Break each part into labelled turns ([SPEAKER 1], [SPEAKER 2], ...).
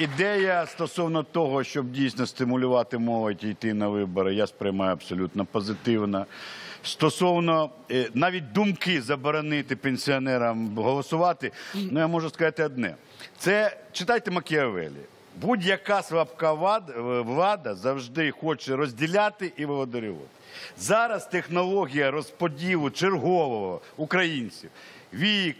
[SPEAKER 1] ідея стосовно того, щоб дійсно стимулювати молодь йти на вибори, я сприймаю абсолютно позитивно. Стосовно е, навіть думки заборонити пенсіонерам голосувати, ну я можу сказати одне: це читайте Макіавелі. Будь-яка слабка е, влада завжди хоче розділяти і володарювати. Зараз технологія розподілу чергового українців, вік,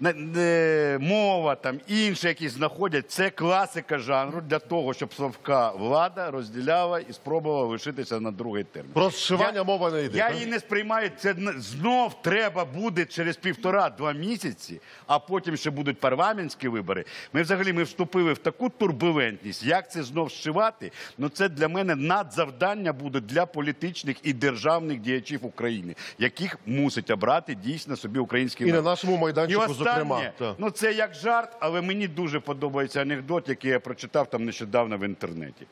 [SPEAKER 1] мова, там інші якісь знаходять. Це класика жанру для того, щоб слабка влада розділяла і спробувала лишитися на другий термін.
[SPEAKER 2] Про зшивання мова не йде.
[SPEAKER 1] Я
[SPEAKER 2] так?
[SPEAKER 1] її не сприймаю. Це знов треба буде через півтора-два місяці, а потім ще будуть парламентські вибори. Ми взагалі ми вступили в таку турбулентність. Як це знов зшивати? Ну це для мене надзавдання буде для політичних і державних діячів України, яких мусить обрати дійсно собі український
[SPEAKER 2] І на нашому майданчику,
[SPEAKER 1] останнє,
[SPEAKER 2] зокрема.
[SPEAKER 1] Ну це як жарт, але мені дуже подобається анекдот, який я прочитав там нещодавно в інтернеті.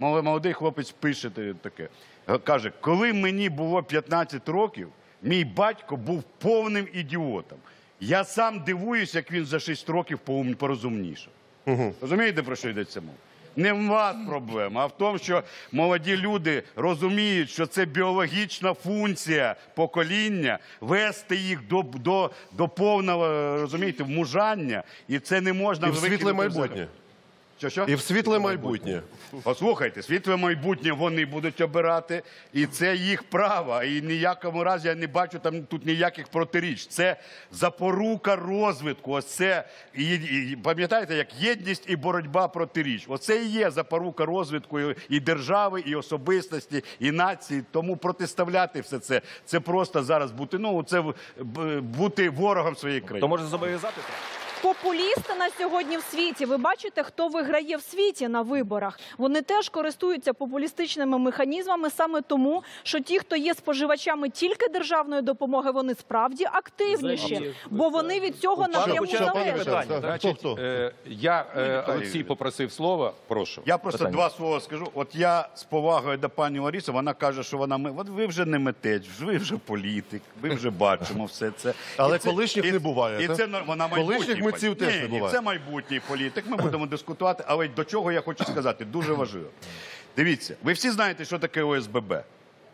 [SPEAKER 1] Мол- Молодий хлопець пише таке. Каже, коли мені було 15 років, мій батько був повним ідіотом. Я сам дивуюсь, як він за 6 років порозумнішав. Розумієте, про що йдеться мова? Не в вас проблема, а в тому, що молоді люди розуміють, що це біологічна функція покоління вести їх до, до, до повного розумієте, вмужання, і це не можна
[SPEAKER 2] І в світле майбутнє.
[SPEAKER 1] Що, що?
[SPEAKER 2] І в світле майбутнє.
[SPEAKER 1] Послухайте, світле майбутнє вони будуть обирати, і це їх право. І ніякому разі я не бачу там тут ніяких протиріч. Це запорука розвитку. Ось це і, і, пам'ятаєте, як єдність і боротьба протиріч. Оце і є запорука розвитку і, і держави, і особистості, і нації. Тому протиставляти все це це просто зараз бути. Ну це б- бути ворогом своєї країни.
[SPEAKER 3] То може зобов'язати?
[SPEAKER 4] Популісти на сьогодні в світі. Ви бачите, хто виграє в світі на виборах. Вони теж користуються популістичними механізмами саме тому, що ті, хто є споживачами тільки державної допомоги, вони справді активніші, бо вони від цього напряму залежать.
[SPEAKER 5] Е, я е, Олексій попросив слова. Прошу.
[SPEAKER 1] Я просто
[SPEAKER 5] Питання.
[SPEAKER 1] два слова скажу. От я з повагою до пані Лариси, вона каже, що вона ми. От ви вже не митець, ви вже політик, ви вже бачимо все це.
[SPEAKER 2] Але
[SPEAKER 1] І це-
[SPEAKER 2] колишніх
[SPEAKER 1] і-
[SPEAKER 2] не буває,
[SPEAKER 1] І це вона
[SPEAKER 2] митців теж не буває.
[SPEAKER 1] Це майбутній політик. Ми будемо дискутувати. Але до чого я хочу сказати, дуже важливо. Дивіться, ви всі знаєте, що таке ОСББ.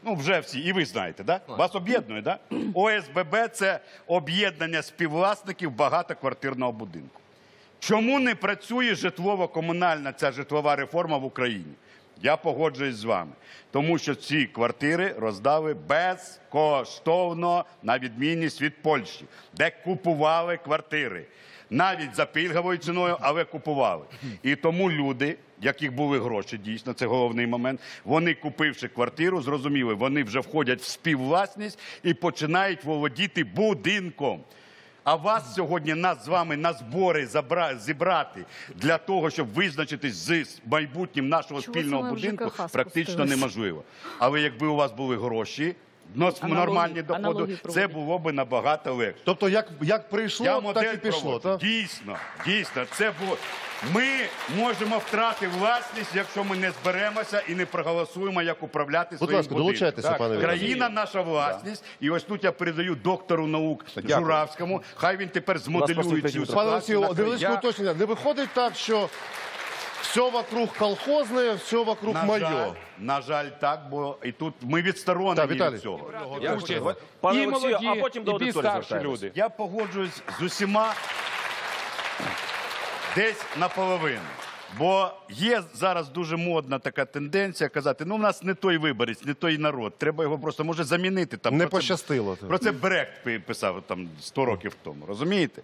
[SPEAKER 1] Ну, вже всі, і ви знаєте, да? Вас об'єднує, да? ОСББ це об'єднання співвласників багатоквартирного будинку. Чому не працює житлово-комунальна ця житлова реформа в Україні? Я погоджуюсь з вами, тому що ці квартири роздали безкоштовно на відмінність від Польщі, де купували квартири. Навіть за пільговою ціною, але купували. І тому люди, яких були гроші, дійсно, це головний момент. Вони, купивши квартиру, зрозуміли, вони вже входять в співвласність і починають володіти будинком. А вас сьогодні нас з вами на збори забра... зібрати для того, щоб визначитись з майбутнім нашого
[SPEAKER 4] Чого
[SPEAKER 1] спільного будинку, практично неможливо. Але якби у вас були гроші, нормальні доходи, це було б набагато легше.
[SPEAKER 2] Тобто, як, як прийшло,
[SPEAKER 1] Я
[SPEAKER 2] так і пішло. Так?
[SPEAKER 1] Дійсно, дійсно, це було. Ми можемо втрати власність, якщо ми не зберемося і не проголосуємо, як управляти
[SPEAKER 2] Будь
[SPEAKER 1] своїм
[SPEAKER 2] ласка,
[SPEAKER 1] будинком.
[SPEAKER 2] долучайтеся,
[SPEAKER 1] Так.
[SPEAKER 2] пане.
[SPEAKER 1] Країна наша власність. І ось тут я передаю доктору наук Журавському. Хай він тепер змоделює цю
[SPEAKER 3] Дмитро.
[SPEAKER 2] Пане
[SPEAKER 1] ситуацію.
[SPEAKER 2] Олексію, невеличке уточнення. Не виходить так, що все вокруг колхозне, все вокруг
[SPEAKER 1] На
[SPEAKER 2] моє.
[SPEAKER 1] жаль, на жаль, так, бо і тут ми відсторонені
[SPEAKER 2] Так, Віталій.
[SPEAKER 1] від цього.
[SPEAKER 5] Я
[SPEAKER 3] Хочу.
[SPEAKER 5] хочу.
[SPEAKER 3] Пане
[SPEAKER 5] і
[SPEAKER 3] Олексію,
[SPEAKER 5] молоді,
[SPEAKER 3] а потім до
[SPEAKER 5] і більш
[SPEAKER 3] аудиторії
[SPEAKER 5] старші
[SPEAKER 3] звертаємось.
[SPEAKER 5] люди.
[SPEAKER 1] Я погоджуюсь з усіма десь наполовину. Бо є зараз дуже модна така тенденція казати: ну, в нас не той виборець, не той народ. Треба його просто може замінити. Там
[SPEAKER 2] Не
[SPEAKER 1] Про це-
[SPEAKER 2] пощастило.
[SPEAKER 1] Про це Брехт пи- писав там 100 років тому. Розумієте?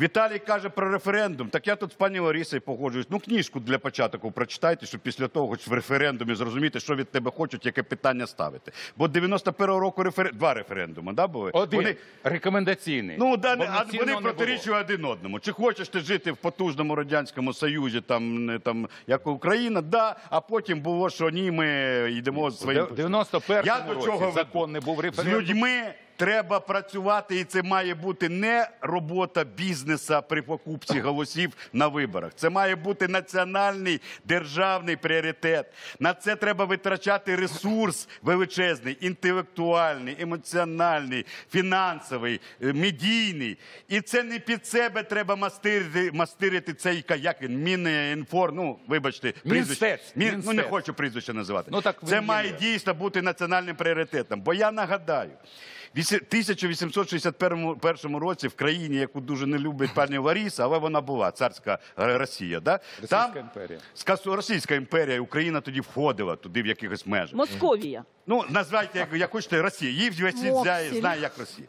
[SPEAKER 1] Віталій каже про референдум. Так я тут з пані Ларісою погоджуюсь. Ну, книжку для початку прочитайте, щоб після того, хоч в референдумі зрозуміти, що від тебе хочуть, яке питання ставити. Бо 91-го року рефер... два референдуми, да, були?
[SPEAKER 5] Один
[SPEAKER 1] Вони
[SPEAKER 5] рекомендаційний.
[SPEAKER 1] Ну, да, не- а вони протирічують один одному. Чи хочеш ти жити в потужному радянському союзі, там не там як Україна, да, а потім було, що ні, ми йдемо своїм.
[SPEAKER 5] В 91-му
[SPEAKER 1] Я до чого
[SPEAKER 5] закон не був
[SPEAKER 1] з людьми, треба працювати, і це має бути не робота бізнеса при покупці голосів на виборах. Це має бути національний державний пріоритет. На це треба витрачати ресурс величезний, інтелектуальний, емоціональний, фінансовий, е, медійний. І це не під себе треба мастирити, мастирити цей як він, Мінінфор, ну вибачте, прізвище.
[SPEAKER 5] Мінстец,
[SPEAKER 1] Мін- ну не хочу прізвище називати.
[SPEAKER 5] Ну, так
[SPEAKER 1] це має дійсно бути національним пріоритетом. Бо я нагадаю, в 1861 першому році в країні, яку дуже не любить пані Ларіса, але вона була царська е, Росія. Да?
[SPEAKER 5] Російська імперія.
[SPEAKER 1] скасу- Російська імперія, Україна тоді входила туди в якихось межах.
[SPEAKER 4] Московія.
[SPEAKER 1] Ну, назвайте, як, як хочете, Росія. Її знає,
[SPEAKER 4] Мопсіль.
[SPEAKER 1] знає, як Росія.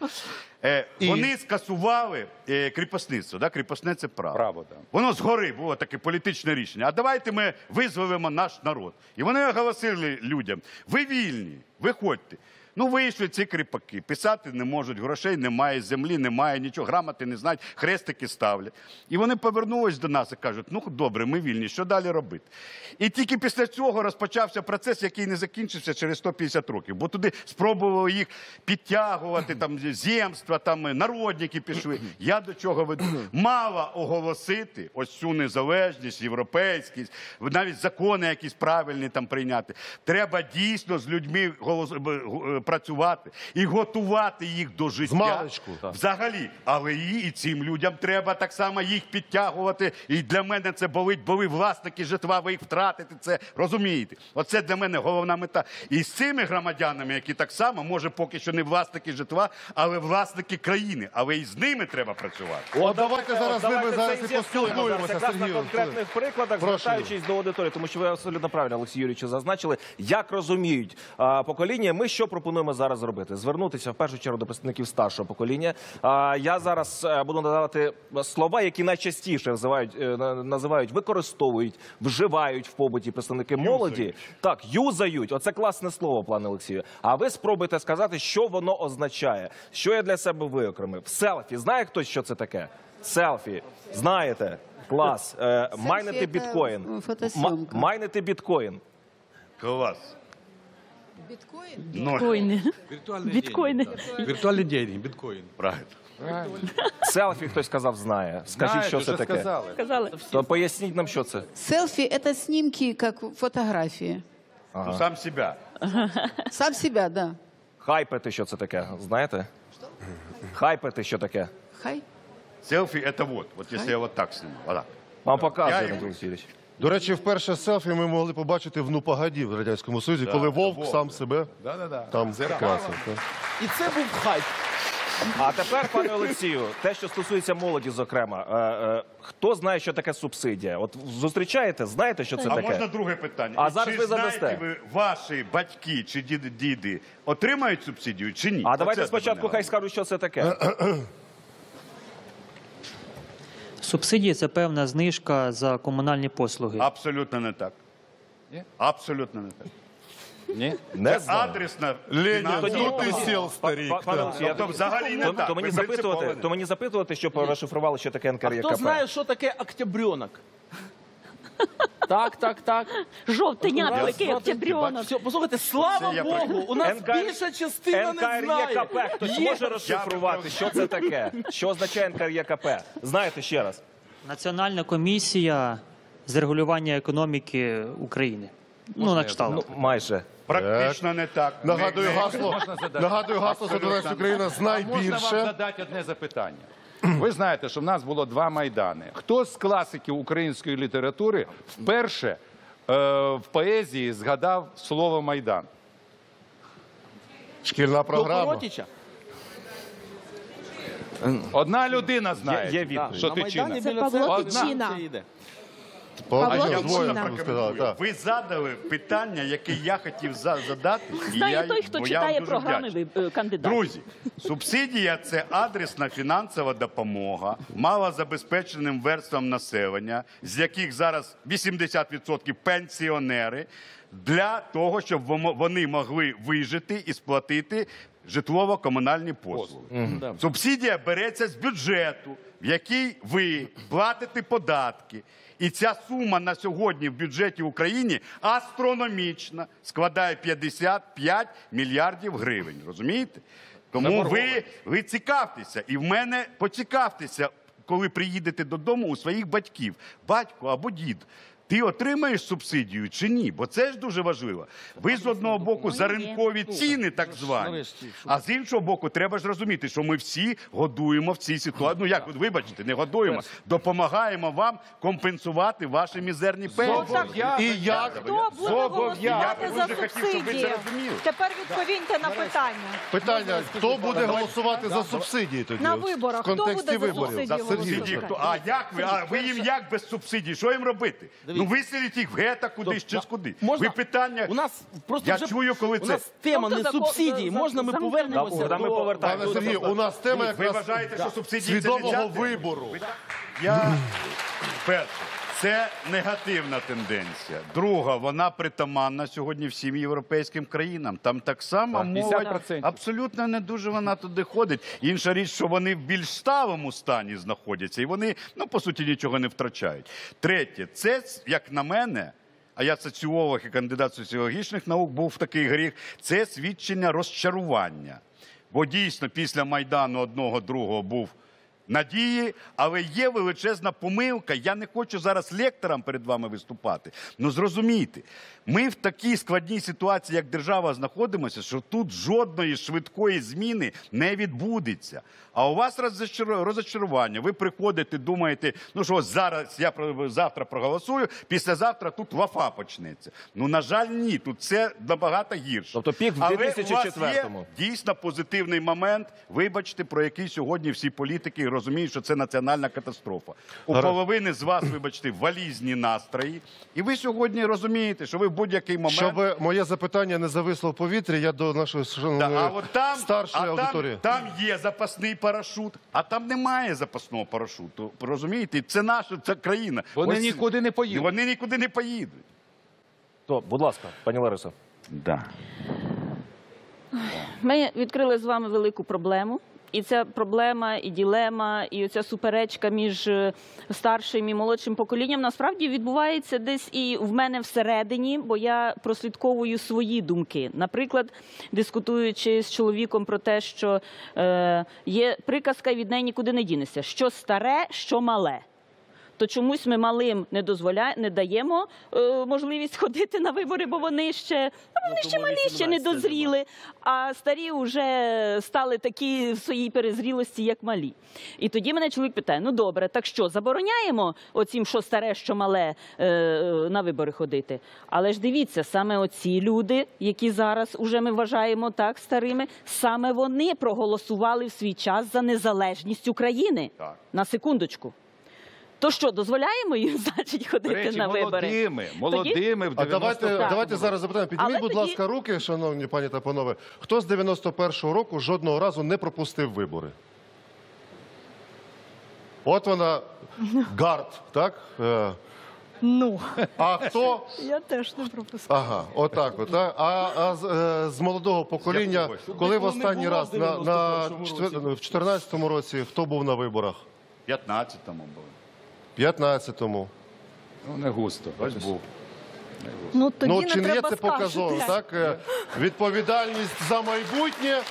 [SPEAKER 1] Е, Вони скасували е, кріпосництво. Да? Кріпосне це право.
[SPEAKER 5] Право, да.
[SPEAKER 1] Воно згори було таке політичне рішення. А давайте ми визволимо наш народ. І вони оголосили людям: ви вільні, виходьте. Ну, вийшли ці кріпаки, писати не можуть, грошей немає, землі немає, нічого, грамоти не знають, хрестики ставлять. І вони повернулись до нас і кажуть: ну добре, ми вільні, що далі робити? І тільки після цього розпочався процес, який не закінчився через 150 років. Бо туди спробували їх підтягувати, там земства, там народники пішли. Я до чого веду? Мало оголосити ось цю незалежність, європейськість, навіть закони якісь правильні там прийняти. Треба дійсно з людьми голос... працювати і готувати їх до життя. Взагалі, але і, і цим людям треба так само їх підтягувати. І для мене це болить, бо ви власники житла, ви їх втратите. Це розумієте? Оце для мене головна мета. І з цими громадянами, які так само, може, поки що не власники житла, але власники країни. Але і з ними треба працювати.
[SPEAKER 2] От давайте зараз з ними зараз і поспілкуємося,
[SPEAKER 3] зараз якраз
[SPEAKER 2] Сергію.
[SPEAKER 3] на конкретних прикладах,
[SPEAKER 2] Прошу.
[SPEAKER 3] звертаючись до аудиторії, тому що ви абсолютно правильно, Олексій Юрійович, зазначили, як розуміють а, покоління. Ми що пропонуємо зараз зробити? Звернутися в першу чергу до представників старшого покоління. А, я зараз е, буду надавати слова, які найчастіше називають, е, називають, використовують, вживають в побуті представники молоді. Так, юзають. Оце класне слово, пане Олексію. А ви спробуйте сказати, що воно означає, що я для себе виокремив. Селфі. Знає хтось, що це таке? Селфі. Знаєте? Клас. Е, майнити біткоін. Майнити біткоін.
[SPEAKER 1] Клас.
[SPEAKER 6] Биткоин?
[SPEAKER 1] Ноль.
[SPEAKER 4] Коїни.
[SPEAKER 7] Виртуальные
[SPEAKER 4] Біткоїни.
[SPEAKER 7] деньги. да. Виртуальные деньги, биткоин.
[SPEAKER 1] Правильно.
[SPEAKER 3] Селфі хтось сказав, знає. Скажіть,
[SPEAKER 5] Знаєте,
[SPEAKER 3] що це
[SPEAKER 5] вже
[SPEAKER 3] таке.
[SPEAKER 5] сказали.
[SPEAKER 4] Сказали.
[SPEAKER 3] То поясніть нам, що це.
[SPEAKER 6] Селфи – это снимки, как фотографии.
[SPEAKER 1] Ну, сам себе.
[SPEAKER 6] Сам себя, да.
[SPEAKER 3] Хайпити, що це таке. Знаєте? Хайпити, що таке.
[SPEAKER 6] Хай.
[SPEAKER 1] Селфі це вот. Вот якщо я вот так сниму. Вот так.
[SPEAKER 3] Вам
[SPEAKER 1] Я
[SPEAKER 3] показує,
[SPEAKER 1] йому-
[SPEAKER 3] Дмитро Олексійович.
[SPEAKER 2] До речі, вперше селфі ми могли побачити в «Ну погоді» в Радянському Союзі, коли Вовк
[SPEAKER 1] Вовк.
[SPEAKER 2] сам себе
[SPEAKER 5] Да-да-да.
[SPEAKER 2] там красив. так.
[SPEAKER 8] І це був хайп.
[SPEAKER 3] А тепер, пане Олексію, те, що стосується молоді, зокрема, е, е, хто знає, що таке субсидія? От зустрічаєте, знаєте, що це
[SPEAKER 1] А
[SPEAKER 3] таке?
[SPEAKER 1] можна друге питання?
[SPEAKER 3] А зараз
[SPEAKER 1] чи
[SPEAKER 3] ви
[SPEAKER 1] знаєте
[SPEAKER 3] задасте.
[SPEAKER 1] ви, ваші батьки чи діди, діди отримають субсидію чи ні?
[SPEAKER 3] А
[SPEAKER 1] Оце
[SPEAKER 3] давайте спочатку
[SPEAKER 1] мене
[SPEAKER 3] хай скажуть, що це таке.
[SPEAKER 9] Субсидії це певна знижка за комунальні послуги.
[SPEAKER 1] Абсолютно не так.
[SPEAKER 5] Ні?
[SPEAKER 1] Абсолютно не так.
[SPEAKER 5] Ні?
[SPEAKER 3] Не знаю.
[SPEAKER 1] Адресна
[SPEAKER 2] Ленін,
[SPEAKER 1] фінансова
[SPEAKER 2] тут і сіл старик.
[SPEAKER 3] Пане
[SPEAKER 2] да.
[SPEAKER 3] Олексію, я
[SPEAKER 1] Тобто взагалі не
[SPEAKER 3] то,
[SPEAKER 1] так.
[SPEAKER 3] то мені
[SPEAKER 1] Ви принципово
[SPEAKER 3] запитувати,
[SPEAKER 1] не
[SPEAKER 3] то мені запитувати, що розшифрували, що таке
[SPEAKER 8] А
[SPEAKER 3] НКРЄКП.
[SPEAKER 8] хто знає, що таке октябрьонок? Так, так, так.
[SPEAKER 4] Жовтенятко, який
[SPEAKER 8] Раз,
[SPEAKER 4] октябрьонок.
[SPEAKER 8] Все, послухайте, слава
[SPEAKER 1] Це я
[SPEAKER 8] Богу, у нас
[SPEAKER 3] НК
[SPEAKER 8] більша частина не знає.
[SPEAKER 3] НКРЄКП. Хтось
[SPEAKER 8] Є.
[SPEAKER 3] може розшифрувати, що це таке? Що означає НКРЄКП? Знаєте ще раз.
[SPEAKER 9] Національна комісія з регулювання економіки України. Ну, на кшталт.
[SPEAKER 3] Ну, майже.
[SPEAKER 1] Практично не так.
[SPEAKER 2] Нагадую гасло, нагадую гасло «Задонець Україна, знай
[SPEAKER 5] Можна вам
[SPEAKER 2] більше.
[SPEAKER 5] задати одне запитання. Ви знаєте, що в нас було два майдани. Хто з класиків української літератури вперше е, в поезії згадав слово майдан?
[SPEAKER 2] Шкільна програма.
[SPEAKER 8] Коротіча.
[SPEAKER 5] Одна людина знає.
[SPEAKER 3] Є відповідь.
[SPEAKER 5] Що
[SPEAKER 8] На
[SPEAKER 5] ти
[SPEAKER 8] Майдані біля
[SPEAKER 6] Це Павло
[SPEAKER 8] церкви
[SPEAKER 6] Тичина.
[SPEAKER 8] це йде.
[SPEAKER 6] Павло
[SPEAKER 2] двоє
[SPEAKER 6] Тичина.
[SPEAKER 2] там сказали, так.
[SPEAKER 1] Ви задали питання, яке я хотів за- задати. і
[SPEAKER 4] Знає той, хто
[SPEAKER 1] бо я вам
[SPEAKER 4] читає
[SPEAKER 1] дуже
[SPEAKER 4] програми
[SPEAKER 1] вдячний.
[SPEAKER 4] ви- е, кандидатів.
[SPEAKER 1] Друзі, субсидія це адресна фінансова допомога малозабезпеченим верствам населення, з яких зараз 80% пенсіонери, для того, щоб вомо- вони могли вижити і сплатити житлово-комунальні послуги. Субсидія береться з бюджету, в який ви платите податки. І ця сума на сьогодні в бюджеті України астрономічна, складає 55 мільярдів гривень. Розумієте? Тому ви, ви цікавтеся, і в мене поцікавтеся, коли приїдете додому у своїх батьків, батько або дід. Ти отримаєш субсидію чи ні? Бо це ж дуже важливо. Ви з одного боку за ринкові ціни, так звані, а з іншого боку, треба ж розуміти, що ми всі годуємо в цій ситуації. Ну як вибачте, не годуємо, допомагаємо вам компенсувати ваші мізерні пенсії.
[SPEAKER 2] І як
[SPEAKER 4] Хто буде голосувати за субсидії? Тепер відповіньте на питання.
[SPEAKER 2] питання: хто буде голосувати за субсидії тоді?
[SPEAKER 4] На
[SPEAKER 2] в
[SPEAKER 4] виборах. Хто
[SPEAKER 2] контексті
[SPEAKER 4] буде за
[SPEAKER 2] виборів.
[SPEAKER 4] субсидії голосувати?
[SPEAKER 1] А як ви? А ви їм як без субсидій? Що їм робити? Ну виселіть їх в гета кудись чи куди.
[SPEAKER 8] Можна?
[SPEAKER 1] Ви питання.
[SPEAKER 8] У нас просто
[SPEAKER 1] Я
[SPEAKER 8] вже
[SPEAKER 1] чую, коли
[SPEAKER 8] у
[SPEAKER 1] це.
[SPEAKER 8] нас тема
[SPEAKER 4] Тобто
[SPEAKER 8] не субсидії. Можна ми повернемося
[SPEAKER 3] Да, ми
[SPEAKER 8] до
[SPEAKER 3] повертаємося.
[SPEAKER 2] Пане Сергію, у нас тема
[SPEAKER 1] Ви вважаєте, що субсидії
[SPEAKER 2] свідомого вибору.
[SPEAKER 1] Я перше, це негативна тенденція. Друга, вона притаманна сьогодні всім європейським країнам. Там так само
[SPEAKER 5] 50%.
[SPEAKER 1] абсолютно не дуже вона туди ходить. Інша річ, що вони в більш сталому стані знаходяться, і вони, ну по суті, нічого не втрачають. Третє, це як на мене. А я соціолог і кандидат соціологічних наук був такий гріх. Це свідчення розчарування. Бо дійсно після Майдану одного другого був надії, але є величезна помилка. Я не хочу зараз лектором перед вами виступати. Ну зрозумійте, ми в такій складній ситуації, як держава, знаходимося, що тут жодної швидкої зміни не відбудеться. А у вас розчарування. Ви приходите, думаєте, ну що зараз я завтра проголосую, післязавтра тут вафа почнеться. Ну на жаль, ні, тут це набагато гірше.
[SPEAKER 3] Тобто пік в
[SPEAKER 1] Але у вас
[SPEAKER 3] 2004-му.
[SPEAKER 1] є дійсно позитивний момент. Вибачте, про який сьогодні всі політики розуміють, що це національна катастрофа. У половини з вас, вибачте, валізні настрої, і ви сьогодні розумієте, що ви в будь-який момент.
[SPEAKER 2] Щоб моє запитання не зависло в повітрі, я до нашої
[SPEAKER 1] Да, а от там,
[SPEAKER 2] старшої
[SPEAKER 1] а
[SPEAKER 2] аудиторії.
[SPEAKER 1] Там, є запасний парашут, а там немає запасного парашуту. Розумієте? Це наша це країна.
[SPEAKER 5] Вони нікуди не поїдуть.
[SPEAKER 1] Вони нікуди не поїдуть.
[SPEAKER 3] То, будь ласка, пані Ларисо.
[SPEAKER 1] Да.
[SPEAKER 10] Ми відкрили з вами велику проблему. І ця проблема, і ділема, і оця суперечка між е, старшим і молодшим поколінням насправді відбувається десь і в мене всередині, бо я прослідковую свої думки. Наприклад, дискутуючи з чоловіком про те, що е, є приказка, від неї нікуди не дінешся. Що старе, що мале. То чомусь ми малим не дозволяє, не даємо е, можливість ходити на вибори, бо вони ще ну, вони ще малі, ще не дозріли. А старі вже стали такі в своїй перезрілості, як малі. І тоді мене чоловік питає: ну добре, так що забороняємо оцім, що старе, що мале е, е, на вибори ходити. Але ж дивіться, саме оці люди, які зараз уже ми вважаємо так старими, саме вони проголосували в свій час за незалежність України.
[SPEAKER 1] Так.
[SPEAKER 10] На секундочку. То що, дозволяємо їм, значить, ходити
[SPEAKER 5] речі,
[SPEAKER 10] на вибори?
[SPEAKER 5] молодими, молодими в
[SPEAKER 2] А давайте,
[SPEAKER 5] 90
[SPEAKER 2] давайте зараз запитаємо. Підніміть,
[SPEAKER 10] Але
[SPEAKER 2] будь
[SPEAKER 10] тоді-
[SPEAKER 2] ласка, руки, шановні пані та панове. Хто з 91-го року жодного разу не пропустив вибори? От вона гард, так? Е,
[SPEAKER 4] Ну,
[SPEAKER 2] А хто?
[SPEAKER 4] я теж не пропускаю.
[SPEAKER 2] Ага, отак. От, так. А, а з, е, з молодого покоління, коли в останній раз на, на четвер- в 14-му році хто був на виборах?
[SPEAKER 1] 15-му було.
[SPEAKER 2] 15-му.
[SPEAKER 5] Ну, не густо.
[SPEAKER 1] Ось був.
[SPEAKER 4] Ну тоді
[SPEAKER 2] Ну
[SPEAKER 4] не
[SPEAKER 2] чи не є
[SPEAKER 4] треба
[SPEAKER 2] це показово, так? Е, Відповідальність за майбутнє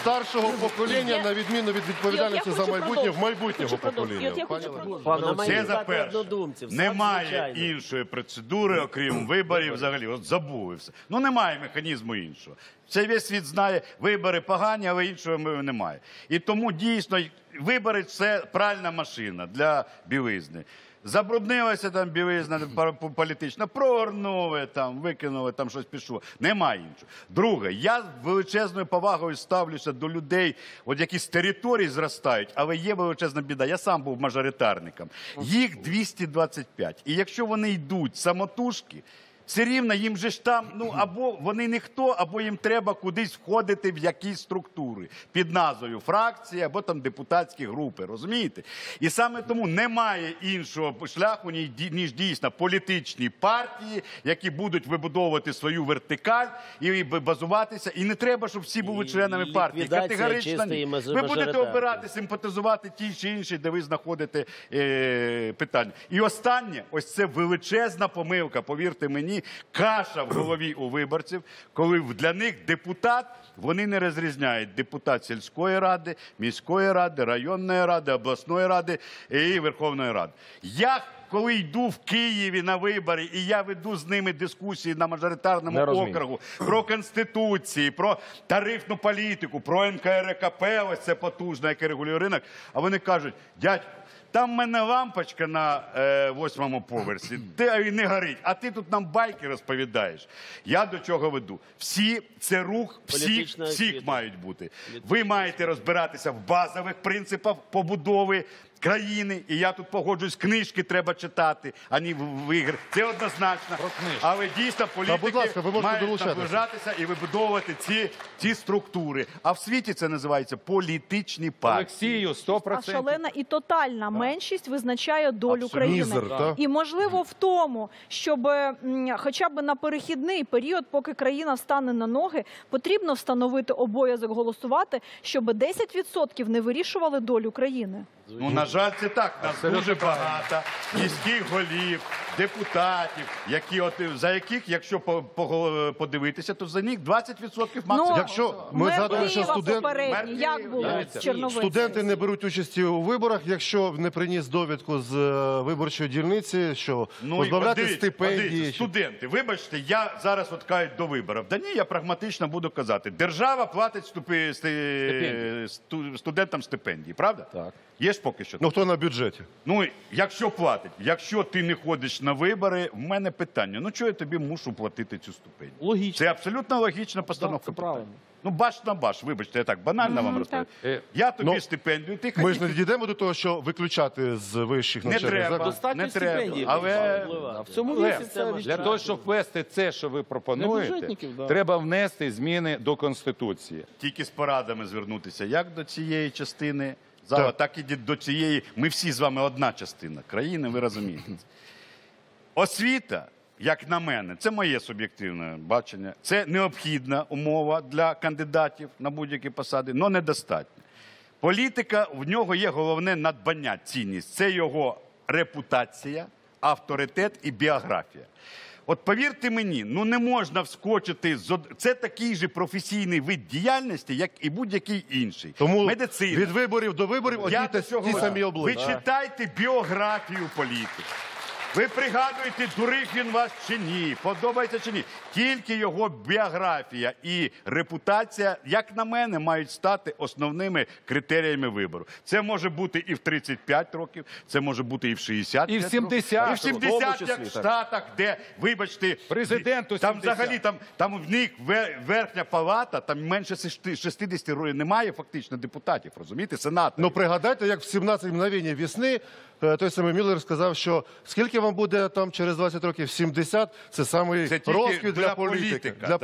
[SPEAKER 2] старшого покоління, на відміну від відповідальності
[SPEAKER 10] Я- я
[SPEAKER 2] за
[SPEAKER 10] хочу
[SPEAKER 2] майбутнє в
[SPEAKER 10] продовжити.
[SPEAKER 2] майбутнього
[SPEAKER 10] Хочу продовжити.
[SPEAKER 2] покоління.
[SPEAKER 10] Я хочу
[SPEAKER 2] Пані
[SPEAKER 10] продовжити.
[SPEAKER 3] Пане Олексію.
[SPEAKER 1] Це за перше. Немає іншої процедури, окрім виборів, взагалі. От забули все. Ну немає механізму іншого. Це весь світ знає, вибори погані, але іншого ми- немає. І тому дійсно вибори це пральна машина для білизни. Забруднилася там білизна політична, прогорнули там, викинули там щось пішло. Немає іншого. Друге, я величезною повагою ставлюся до людей, от які з територій зростають, але є величезна біда. Я сам був мажоритарником. Їх 225. І якщо вони йдуть самотужки. Все рівно їм же ж там, ну або вони ніхто, або їм треба кудись входити в якісь структури під назвою фракції або там депутатські групи. Розумієте? І саме тому немає іншого шляху, ніж дійсно політичні партії, які будуть вибудовувати свою вертикаль і базуватися. І не треба, щоб всі були
[SPEAKER 2] членами партії. Категорично ні. Ви будете обирати, симпатизувати ті чи інші, де ви знаходите е, питання. І останнє, ось це величезна помилка. Повірте мені,
[SPEAKER 1] каша в голові у виборців, коли для них депутат вони не розрізняють депутат сільської ради, міської ради, районної ради, обласної ради і Верховної Ради. Я коли йду в Києві на вибори, і я веду з ними дискусії на мажоритарному округу про конституції, про тарифну політику, про НКРКП, ось це потужне, яке регулює ринок. А вони кажуть, дядько, там в мене лампочка на е, восьмому поверсі, де і не горить, а ти тут нам байки розповідаєш. Я до чого веду? Всі це рух,
[SPEAKER 8] всі,
[SPEAKER 1] всіх мають бути. Ви маєте розбиратися в базових принципах побудови. Країни, і я тут погоджуюсь, книжки треба читати, а не в, ігри. Це однозначно. Але дійсно політики
[SPEAKER 2] ласка, ви можете
[SPEAKER 1] мають
[SPEAKER 2] долучатися.
[SPEAKER 1] наближатися і вибудовувати ці, ці структури. А в світі це називається політичні партії.
[SPEAKER 5] Олексію,
[SPEAKER 4] А
[SPEAKER 5] 100%.
[SPEAKER 4] шалена і тотальна меншість визначає долю
[SPEAKER 1] Абсолютно.
[SPEAKER 4] країни.
[SPEAKER 2] Мізер, та?
[SPEAKER 4] І можливо в тому, щоб м, хоча б на перехідний період, поки країна встане на ноги, потрібно встановити обов'язок голосувати, щоб 10% не вирішували долю країни.
[SPEAKER 1] Ну, на жаль, це так. Нас дуже багато міських голів, депутатів, які от, за яких, якщо по- по- подивитися, то за них 20% максимум.
[SPEAKER 2] Якщо ми згадуємо, що студент-
[SPEAKER 4] як було з?
[SPEAKER 2] Студенти не беруть участі у виборах, якщо не приніс довідку з е, виборчої дільниці, що
[SPEAKER 1] Ну,
[SPEAKER 2] позбавляти стипендії.
[SPEAKER 1] студенти, вибачте, я зараз от кажуть до виборів. Да ні, я прагматично буду казати. Держава платить ступи, сти, студентам стипендії, правда?
[SPEAKER 3] Так.
[SPEAKER 1] Є ж поки що.
[SPEAKER 2] Ну хто на бюджеті?
[SPEAKER 1] Ну, якщо платить, якщо ти не ходиш на вибори, в мене питання: ну чого я тобі мушу платити цю стипендію?
[SPEAKER 8] Логічно.
[SPEAKER 1] Це абсолютно логічна постановка.
[SPEAKER 8] це
[SPEAKER 1] питання. Ну, баш на баш, вибачте, я так банально вам розповідаю.
[SPEAKER 5] Е,
[SPEAKER 1] Я тобі
[SPEAKER 2] Ну,
[SPEAKER 1] стипендію, ти
[SPEAKER 2] Ми ж не дійдемо до того, що виключати з вищих
[SPEAKER 1] не
[SPEAKER 2] навчальних
[SPEAKER 1] треба,
[SPEAKER 2] закладів.
[SPEAKER 8] Достатньо
[SPEAKER 1] не треба.
[SPEAKER 8] стипендії.
[SPEAKER 1] Але
[SPEAKER 8] А в цьому
[SPEAKER 5] Але
[SPEAKER 8] це
[SPEAKER 5] для того, щоб ввести це, що ви пропонуєте,
[SPEAKER 8] бюджетників, да.
[SPEAKER 5] треба внести зміни до Конституції.
[SPEAKER 1] тільки з порадами звернутися як до цієї частини зала, так, і до цієї. Ми всі з вами одна частина країни, ви розумієте. Освіта, як на мене, це моє суб'єктивне бачення. Це необхідна умова для кандидатів на будь-які посади, але недостатньо. Політика в нього є головне надбання, цінність. Це його репутація, авторитет і біографія. От повірте мені, ну не можна вскочити з це такий же професійний вид діяльності, як і будь-який інший.
[SPEAKER 2] Тому
[SPEAKER 1] медицина.
[SPEAKER 2] від виборів до виборів одні ті самі обличчя.
[SPEAKER 1] Ви читайте біографію політика. Ви пригадуєте, дурив він вас чи ні, подобається чи ні. Тільки його біографія і репутація, як на мене, мають стати основними критеріями вибору. Це може бути і в 35 років, це може бути і в 60
[SPEAKER 5] І в 70
[SPEAKER 1] і в 70,
[SPEAKER 3] в тому числі,
[SPEAKER 1] як в. Штатах, де, вибачте,
[SPEAKER 5] Президенту
[SPEAKER 1] там
[SPEAKER 5] 70.
[SPEAKER 1] взагалі там, там в них верхня палата, там менше 60 ро- немає фактично депутатів, розумієте, сенаторів.
[SPEAKER 2] Ну пригадайте, як в 17 мгновень весни той самий Мюллер сказав, що скільки вам буде там через 20 років? 70 – це самий
[SPEAKER 1] Це
[SPEAKER 2] розквіт для
[SPEAKER 1] для
[SPEAKER 2] політики.
[SPEAKER 1] політика,
[SPEAKER 2] Для
[SPEAKER 1] так.